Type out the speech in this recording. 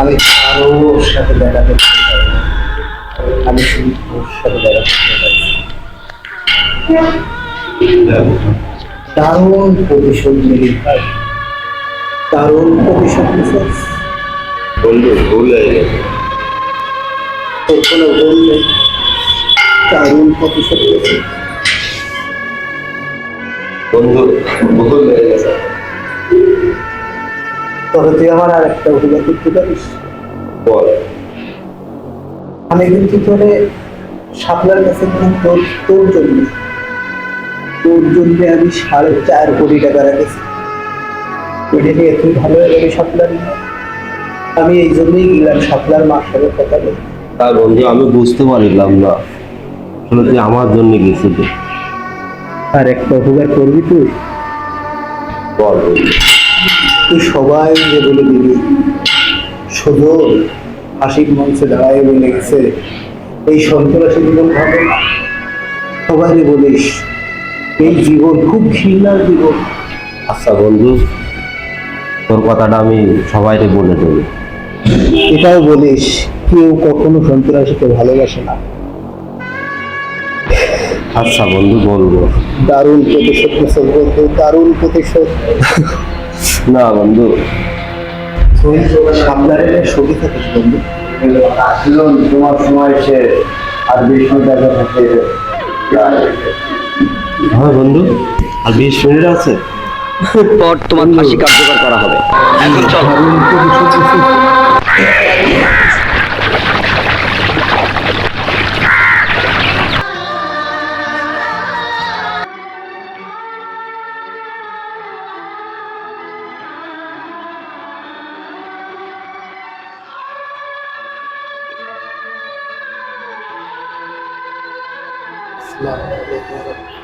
আমি আরও ওর সাথে দেখা করতে না। আমি শুধু সাথে দেখা করতে চাই দারুণ প্রতিশোধ ভাই নিছিস বন্ধু ভুল হয়ে গেছে। কোনো ভুল নেই নিয়েছিস বন্ধু ভুল হয়ে গেছে। তবে তুই আমার আর একটা অভিযোগ করতে পারিস। বল। আমি কিন্তু তোরে সাপলার কাছে তোর তোর জন্য তোর জন্য আমি সাড়ে চার কোটি টাকা রেখেছি। নিয়ে তুই ভালো হয়ে আমি এই জন্যই গেলাম সাপলার মার সাথে কথা বলি। বন্ধু আমি বুঝতে পারিলাম না। আসলে তুই আমার জন্য গেছিলি। আর একটা উপকার করবি তুই? বল তুই সবাই যে বলে দিবি। শুধু হাসির মঞ্চে দাঁড়ায় বলে গেছে এই সন্ত্রাসী জীবন হবে না। সবাই বলিস এই জীবন খুব ঘৃণার জীবন। আচ্ছা বন্ধু তোর কথাটা আমি সবাইকে বলে দেবো। এটাও বলিস কেউ কখনো সন্ত্রাসীকে ভালোবাসে না। আচ্ছা বন্ধু বলব। দারুণ প্রতিশোধ নিছিস বন্ধু দারুণ প্রতিশোধ। না বন্ধু। তুই সামলারে থাকিস বন্ধু। আসলো তোমার সময় সে আর বিষ্ণু দেখা থাকে হ্যাঁ বন্ধু। আর বিশ মিনিট আছে? পর তোমার ফাঁসি কার্যকর করা হবে। এখন চল। দারুণ প্রতিশোধ